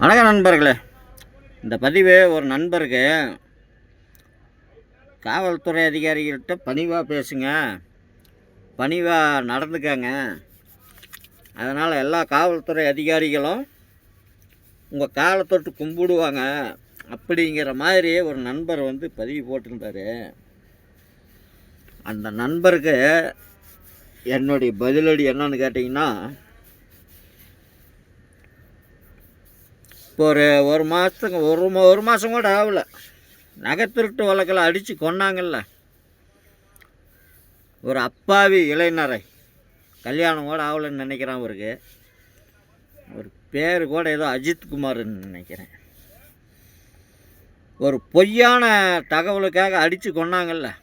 வணக்கம் நண்பர்களே. இந்த பதிவு ஒரு நண்பருக்கு காவல்துறை அதிகாரிகள்கிட்ட பணிவாக பேசுங்க. பணிவாக நடந்துக்கங்க. அதனால் எல்லா காவல்துறை அதிகாரிகளும் உங்கள் காலை தொட்டு கும்பிடுவாங்க அப்படிங்கிற மாதிரி ஒரு நண்பர் வந்து பதிவு போட்டிருந்தாரு. அந்த நண்பருக்கு என்னுடைய பதிலடி என்னன்னு கேட்டிங்கன்னா இப்போ ஒரு ஒரு மாதத்துக்கு ஒரு மா- ஒரு மாதம் கூட ஆகல. நகை திருட்டு வழக்கில் அடித்து கொன்னாங்கல்ல. ஒரு அப்பாவி இளைஞரை. கல்யாணம் கூட ஆகலைன்னு நினைக்கிறேன் அவருக்கு ஒரு பேர் கூட ஏதோ அஜித் குமார்னு நினைக்கிறேன். ஒரு பொய்யான தகவலுக்காக அடித்து கொன்னாங்கல்ல.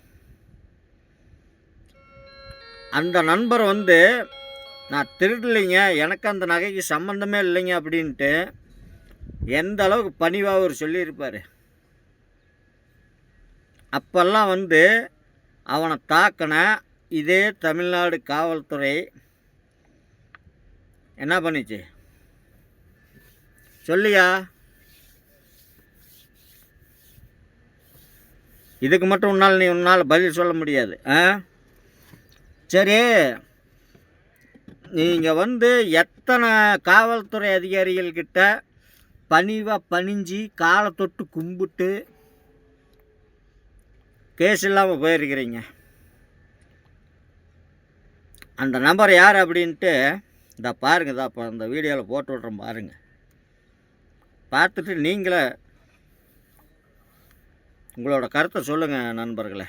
அந்த நண்பர் வந்து நான் திருடலைங்க எனக்கு அந்த நகைக்கு சம்மந்தமே இல்லைங்க அப்படின்ட்டு எந்த அளவுக்கு பணிவாக அவர் சொல்லியிருப்பார்? அப்போல்லாம் வந்து அவனை தாக்கின இதே தமிழ்நாடு காவல்துறை என்ன பண்ணுச்சு? சொல்லியா? இதுக்கு மட்டும் உன்னால் நீ உன்னால் பதில் சொல்ல முடியாது ஆ? சரி நீங்கள் வந்து எத்தனை காவல்துறை அதிகாரிகள்கிட்ட பணிவாக பணிஞ்சு காலை தொட்டு கும்பிட்டு கேஸ் இல்லாமல் போயிருக்கிறீங்க. அந்த நம்பர் யார் அப்படின்ட்டு இந்த பாருங்கள் தான் இப்போ அந்த வீடியோவில் போட்டு விட்றோம் பாருங்கள் பார்த்துட்டு நீங்களே உங்களோட கருத்தை சொல்லுங்கள் நண்பர்களே.